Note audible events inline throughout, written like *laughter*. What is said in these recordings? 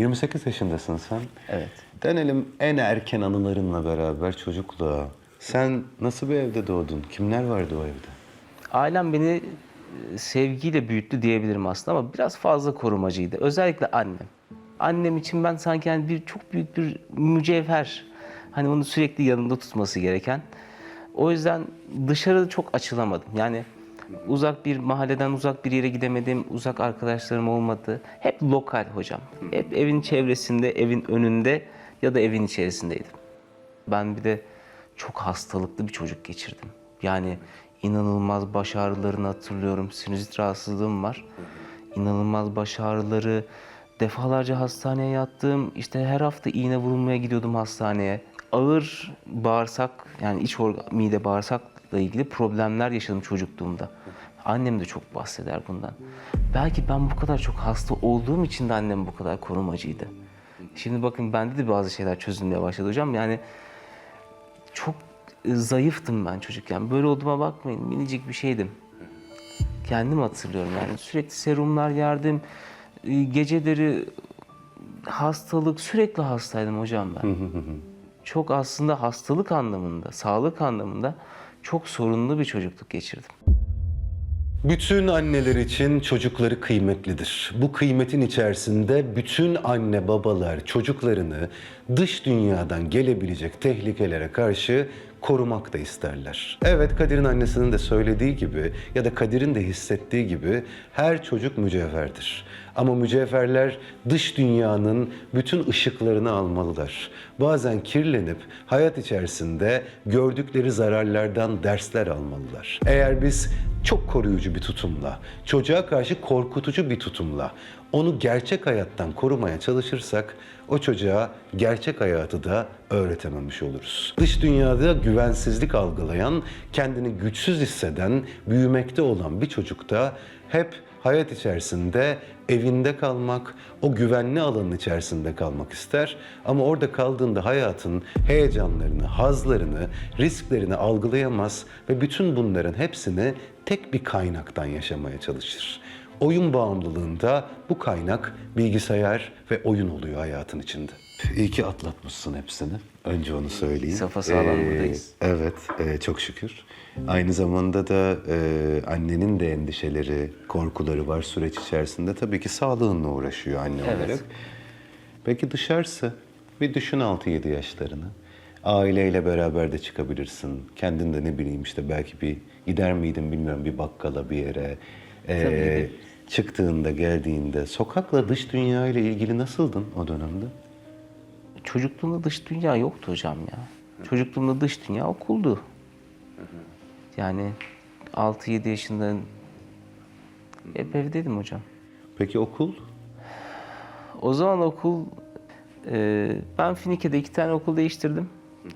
28 yaşındasın sen. Evet. Dönelim en erken anılarınla beraber çocukluğa. Sen nasıl bir evde doğdun? Kimler vardı o evde? Ailem beni e, sevgiyle büyüttü diyebilirim aslında ama biraz fazla korumacıydı. Özellikle annem. Annem için ben sanki yani bir çok büyük bir mücevher. Hani onu sürekli yanında tutması gereken. O yüzden dışarı çok açılamadım. Yani uzak bir mahalleden uzak bir yere gidemedim. Uzak arkadaşlarım olmadı. Hep lokal hocam. Hep evin çevresinde, evin önünde ya da evin içerisindeydim. Ben bir de çok hastalıklı bir çocuk geçirdim. Yani inanılmaz baş ağrılarını hatırlıyorum. Sinüzit rahatsızlığım var. İnanılmaz baş ağrıları. Defalarca hastaneye yattım. İşte her hafta iğne vurulmaya gidiyordum hastaneye. Ağır bağırsak yani iç organ, mide bağırsakla ilgili problemler yaşadım çocukluğumda. Annem de çok bahseder bundan. Belki ben bu kadar çok hasta olduğum için de annem bu kadar korumacıydı. Şimdi bakın bende de bazı şeyler çözülmeye başladı hocam. Yani çok e, zayıftım ben çocukken. Böyle olduğuma bakmayın. Minicik bir şeydim. Kendim hatırlıyorum yani. Sürekli serumlar yerdim. E, Geceleri hastalık, sürekli hastaydım hocam ben. çok aslında hastalık anlamında, sağlık anlamında çok sorunlu bir çocukluk geçirdim. Bütün anneler için çocukları kıymetlidir. Bu kıymetin içerisinde bütün anne babalar çocuklarını dış dünyadan gelebilecek tehlikelere karşı korumak da isterler. Evet Kadir'in annesinin de söylediği gibi ya da Kadir'in de hissettiği gibi her çocuk mücevherdir. Ama mücevherler dış dünyanın bütün ışıklarını almalılar. Bazen kirlenip hayat içerisinde gördükleri zararlardan dersler almalılar. Eğer biz çok koruyucu bir tutumla, çocuğa karşı korkutucu bir tutumla onu gerçek hayattan korumaya çalışırsak o çocuğa gerçek hayatı da öğretememiş oluruz. Dış dünyada güvensizlik algılayan, kendini güçsüz hisseden, büyümekte olan bir çocukta hep hayat içerisinde evinde kalmak, o güvenli alanın içerisinde kalmak ister. Ama orada kaldığında hayatın heyecanlarını, hazlarını, risklerini algılayamaz ve bütün bunların hepsini tek bir kaynaktan yaşamaya çalışır. Oyun bağımlılığında bu kaynak bilgisayar ve oyun oluyor hayatın içinde. İyi ki atlatmışsın hepsini. Önce onu söyleyeyim. Sapasağlam buradayız. Evet, e, çok şükür. Aynı zamanda da e, annenin de endişeleri, korkuları var süreç içerisinde. Tabii ki sağlığınla uğraşıyor anne Evet. olarak. Peki dışarısı? Bir düşün 6-7 yaşlarını. Aileyle beraber de çıkabilirsin. Kendin de ne bileyim işte belki bir gider miydin bilmiyorum bir bakkala bir yere. E, Tabii. Çıktığında, geldiğinde sokakla dış dünya ile ilgili nasıldın o dönemde? Çocukluğumda dış dünya yoktu hocam ya. Çocukluğumda dış dünya okuldu. Yani 6-7 yaşında hep evdeydim hocam. Peki okul? O zaman okul, e, ben Finike'de iki tane okul değiştirdim.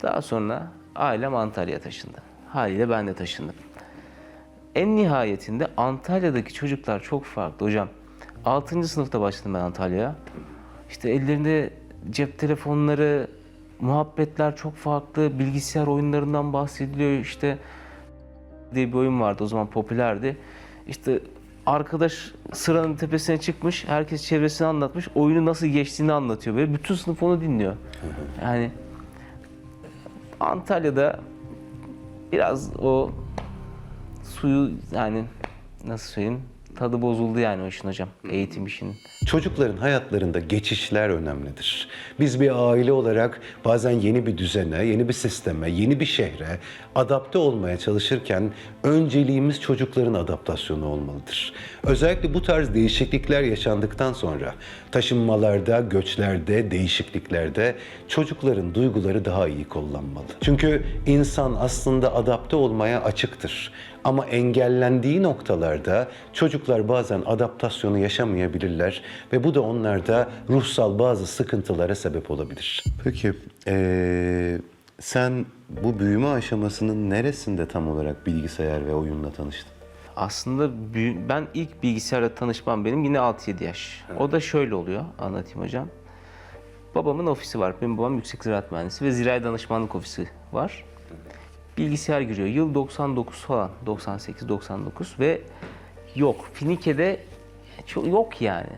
Daha sonra ailem Antalya'ya taşındı. Haliyle ben de taşındım. En nihayetinde Antalya'daki çocuklar çok farklı hocam. 6. sınıfta başladım ben Antalya'ya. İşte ellerinde cep telefonları, muhabbetler çok farklı. Bilgisayar oyunlarından bahsediliyor işte diye bir oyun vardı o zaman popülerdi. İşte arkadaş sıranın tepesine çıkmış, herkes çevresini anlatmış, oyunu nasıl geçtiğini anlatıyor. Böyle bütün sınıf onu dinliyor. Yani Antalya'da biraz o suyu yani nasıl söyleyeyim tadı bozuldu yani o işin hocam. Eğitim işinin. Çocukların hayatlarında geçişler önemlidir. Biz bir aile olarak bazen yeni bir düzene, yeni bir sisteme, yeni bir şehre adapte olmaya çalışırken önceliğimiz çocukların adaptasyonu olmalıdır. Özellikle bu tarz değişiklikler yaşandıktan sonra taşınmalarda, göçlerde, değişikliklerde çocukların duyguları daha iyi kullanmalı. Çünkü insan aslında adapte olmaya açıktır. Ama engellendiği noktalarda çocuklar bazen adaptasyonu yaşamayabilirler ve bu da onlarda ruhsal bazı sıkıntılara sebep olabilir. Peki, eee, sen bu büyüme aşamasının neresinde tam olarak bilgisayar ve oyunla tanıştın? Aslında ben ilk bilgisayarla tanışmam benim yine 6-7 yaş. O da şöyle oluyor anlatayım hocam. Babamın ofisi var. Benim babam yüksek ziraat mühendisi ve zirai danışmanlık ofisi var. Bilgisayar giriyor. Yıl 99 falan. 98-99 ve yok. Finike'de çok yok yani.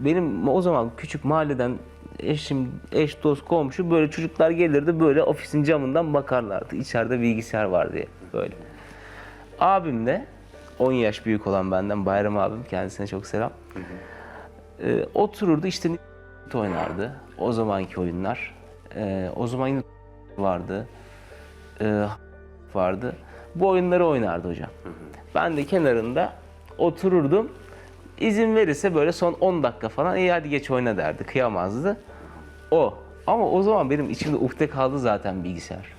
Benim o zaman küçük mahalleden eşim, eş, dost, komşu böyle çocuklar gelirdi böyle ofisin camından bakarlardı. İçeride bilgisayar var diye böyle. Abim de 10 yaş büyük olan benden Bayram abim kendisine çok selam. Ee, otururdu işte oynardı. O zamanki oyunlar. Ee, o zaman yine vardı. Ee, vardı. Bu oyunları oynardı hocam. Ben de kenarında otururdum. İzin verirse böyle son 10 dakika falan iyi hadi geç oyna derdi. Kıyamazdı. O. Ama o zaman benim içimde ukde kaldı zaten bilgisayar.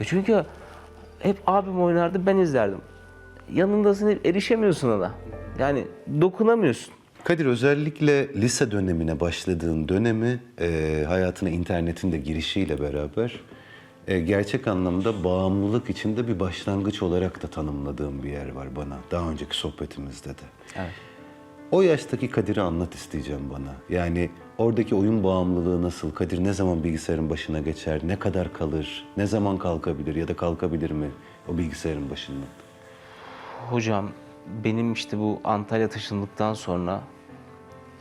E çünkü hep abim oynardı ben izlerdim. Yanındasın hep erişemiyorsun ona. Yani dokunamıyorsun. Kadir özellikle lise dönemine başladığın dönemi e, hayatına internetin de girişiyle beraber e, gerçek anlamda bağımlılık içinde bir başlangıç olarak da tanımladığım bir yer var bana. Daha önceki sohbetimizde de. Evet. O yaştaki Kadir'i anlat isteyeceğim bana. Yani oradaki oyun bağımlılığı nasıl? Kadir ne zaman bilgisayarın başına geçer? Ne kadar kalır? Ne zaman kalkabilir ya da kalkabilir mi o bilgisayarın başından? Hocam benim işte bu Antalya taşındıktan sonra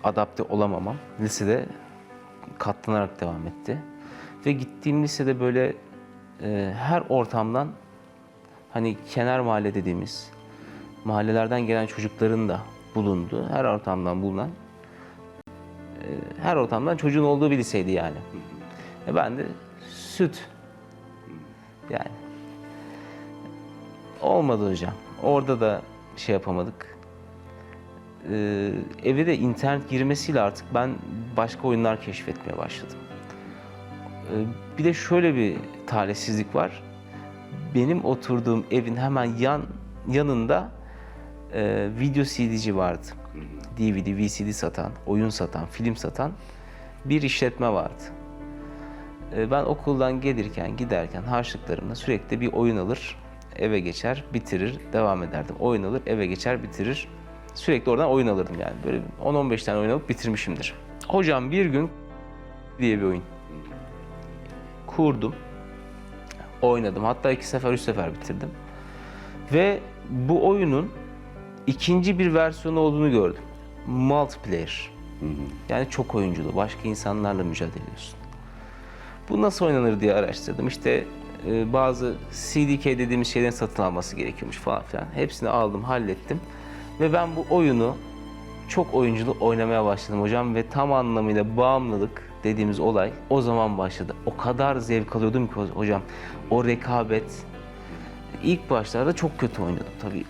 adapte olamamam lisede katlanarak devam etti. Ve gittiğim lisede böyle e, her ortamdan hani kenar mahalle dediğimiz mahallelerden gelen çocukların da bulunduğu, her ortamdan bulunan e, her ortamdan çocuğun olduğu bir liseydi yani. E ben de süt yani Olmadı hocam. Orada da şey yapamadık. Ee, eve de internet girmesiyle artık ben başka oyunlar keşfetmeye başladım. Ee, bir de şöyle bir talihsizlik var. Benim oturduğum evin hemen yan yanında e, video CD'ci vardı. DVD, VCD satan, oyun satan, film satan bir işletme vardı. Ee, Ben okuldan gelirken, giderken harçlıklarımla sürekli bir oyun alır, eve geçer, bitirir, devam ederdim. Oyun alır, eve geçer, bitirir. Sürekli oradan oyun alırdım yani. Böyle 10-15 tane oyun alıp bitirmişimdir. Hocam bir gün diye bir oyun kurdum. Oynadım. Hatta iki sefer, üç sefer bitirdim. Ve bu oyunun ikinci bir versiyonu olduğunu gördüm. Multiplayer. Yani çok oyunculu. Başka insanlarla mücadele ediyorsun. Bu nasıl oynanır diye araştırdım. İşte e, bazı CDK dediğimiz şeylerin satın alması gerekiyormuş falan filan. Hepsini aldım, hallettim. Ve ben bu oyunu çok oyunculu oynamaya başladım hocam ve tam anlamıyla bağımlılık dediğimiz olay o zaman başladı. O kadar zevk alıyordum ki hocam. O rekabet. İlk başlarda çok kötü oynadım tabii.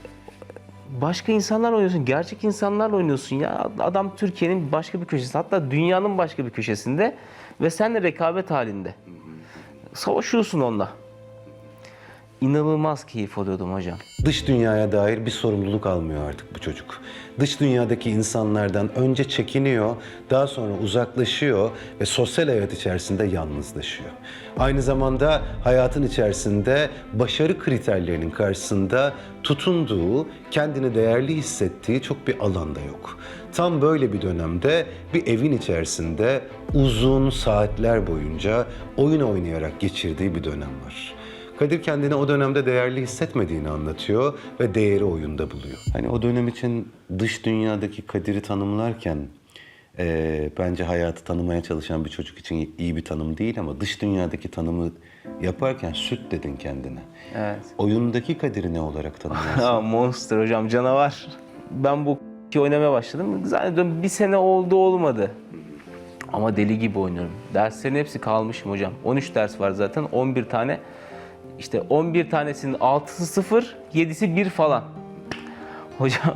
Başka insanlarla oynuyorsun, gerçek insanlarla oynuyorsun ya. Adam Türkiye'nin başka bir köşesinde, hatta dünyanın başka bir köşesinde ve senle rekabet halinde. Savaşıyorsun onunla. İnanılmaz keyif alıyordum hocam. Dış dünyaya dair bir sorumluluk almıyor artık bu çocuk. Dış dünyadaki insanlardan önce çekiniyor, daha sonra uzaklaşıyor ve sosyal hayat içerisinde yalnızlaşıyor. Aynı zamanda hayatın içerisinde başarı kriterlerinin karşısında tutunduğu, kendini değerli hissettiği çok bir alanda yok. Tam böyle bir dönemde bir evin içerisinde uzun saatler boyunca oyun oynayarak geçirdiği bir dönem var. Kadir kendini o dönemde değerli hissetmediğini anlatıyor ve değeri oyunda buluyor. Hani o dönem için dış dünyadaki Kadir'i tanımlarken eee, bence hayatı tanımaya çalışan bir çocuk için iyi bir tanım değil ama dış dünyadaki tanımı yaparken süt dedin kendine. Evet. Oyundaki Kadir'i ne olarak tanımlarsın? Ha, *laughs* monster hocam canavar. Ben bu *laughs* oynamaya başladım. Zannediyorum bir sene oldu olmadı. Ama deli gibi oynuyorum. Derslerin hepsi kalmışım hocam. 13 ders var zaten. 11 tane. İşte 11 tanesinin 6'sı 0, 7'si 1 falan. Hocam.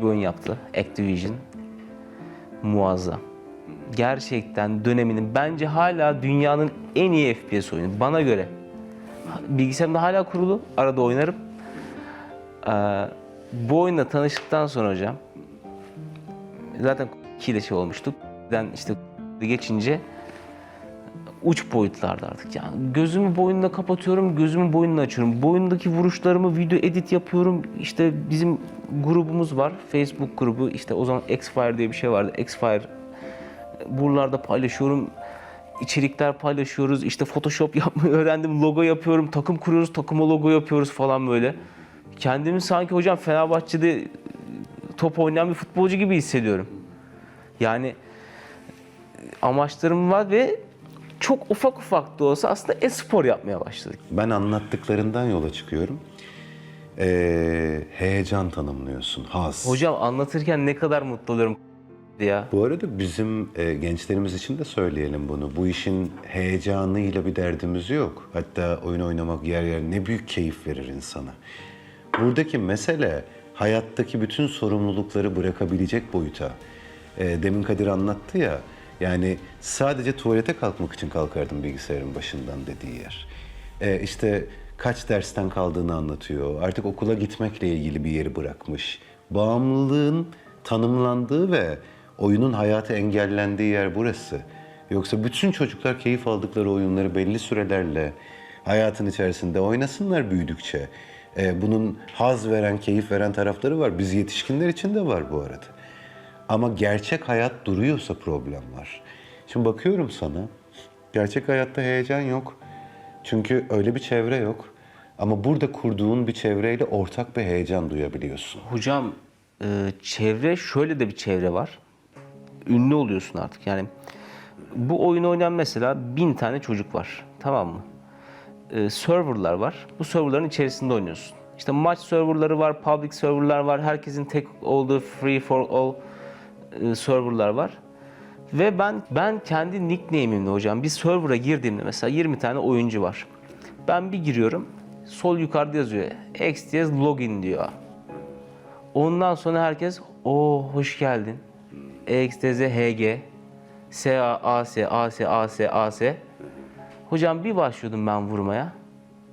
Bir oyun yaptı. Activision. Muazzam. Gerçekten döneminin bence hala dünyanın en iyi FPS oyunu bana göre. Bilgisayarımda hala kurulu. Arada oynarım. Ee, bu oyunla tanıştıktan sonra hocam zaten 2 ile şey olmuştuk. Ben işte geçince uç boyutlarda artık. Yani gözümü boyunla kapatıyorum, gözümü boyunla açıyorum. Boyundaki vuruşlarımı video edit yapıyorum. İşte bizim grubumuz var. Facebook grubu. İşte o zaman Xfire diye bir şey vardı. Xfire buralarda paylaşıyorum. içerikler paylaşıyoruz. İşte Photoshop *laughs* yapmayı öğrendim. Logo yapıyorum. Takım kuruyoruz. Takıma logo yapıyoruz falan böyle. Kendimi sanki hocam Fenerbahçe'de top oynayan bir futbolcu gibi hissediyorum. Yani e, amaçlarım var ve çok ufak ufak da olsa aslında e-spor yapmaya başladık. Ben anlattıklarından yola çıkıyorum. Ee, heyecan tanımlıyorsun, haz. Hocam anlatırken ne kadar mutlu oluyorum *laughs* ya. Bu arada bizim e, gençlerimiz için de söyleyelim bunu. Bu işin heyecanıyla bir derdimiz yok. Hatta oyun oynamak yer yer ne büyük keyif verir insana. Buradaki mesele hayattaki bütün sorumlulukları bırakabilecek boyuta. E, demin Kadir anlattı ya. Yani sadece tuvalete kalkmak için kalkardım bilgisayarın başından dediği yer. E, işte kaç dersten kaldığını anlatıyor. Artık okula gitmekle ilgili bir yeri bırakmış. Bağımlılığın tanımlandığı ve oyunun hayatı engellendiği yer burası. Yoksa bütün çocuklar keyif aldıkları oyunları belli sürelerle hayatın içerisinde oynasınlar büyüdükçe. E, bunun haz veren, keyif veren tarafları var. Biz yetişkinler için de var bu arada. Ama gerçek hayat duruyorsa problem var. Şimdi bakıyorum sana, gerçek hayatta heyecan yok. Çünkü öyle bir çevre yok. Ama burada kurduğun bir çevreyle ortak bir heyecan duyabiliyorsun. Hocam e, çevre şöyle de bir çevre var. Ünlü oluyorsun artık yani. Bu oyunu oynayan mesela bin tane çocuk var. Tamam mı? E, serverlar var. Bu serverların içerisinde oynuyorsun. İşte maç serverları var, public serverlar var. Herkesin tek olduğu free for all e, serverlar var. Ve ben ben kendi nickname'imle hocam bir server'a girdiğimde mesela 20 tane oyuncu var. Ben bir giriyorum. Sol yukarıda yazıyor. X diyez login diyor. Ondan sonra herkes o hoş geldin. EXTZ HG SA AS AS AS AS Hocam bir başlıyordum ben vurmaya.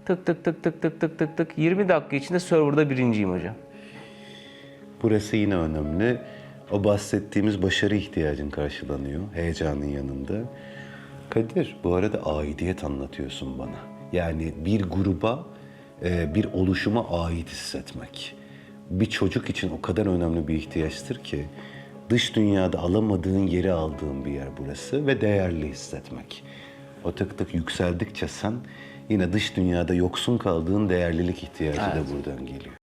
Tık tık tık tık tık tık tık tık 20 dakika içinde serverda birinciyim hocam. Burası yine önemli. O bahsettiğimiz başarı ihtiyacın karşılanıyor heyecanın yanında. Kadir, bu arada aidiyet anlatıyorsun bana. Yani bir gruba, e, bir oluşuma ait hissetmek. Bir çocuk için o kadar önemli bir ihtiyaçtır ki dış dünyada alamadığın yeri aldığın bir yer burası ve değerli hissetmek. O tık tık yükseldikçe sen yine dış dünyada yoksun kaldığın değerlilik ihtiyacı da buradan geliyor.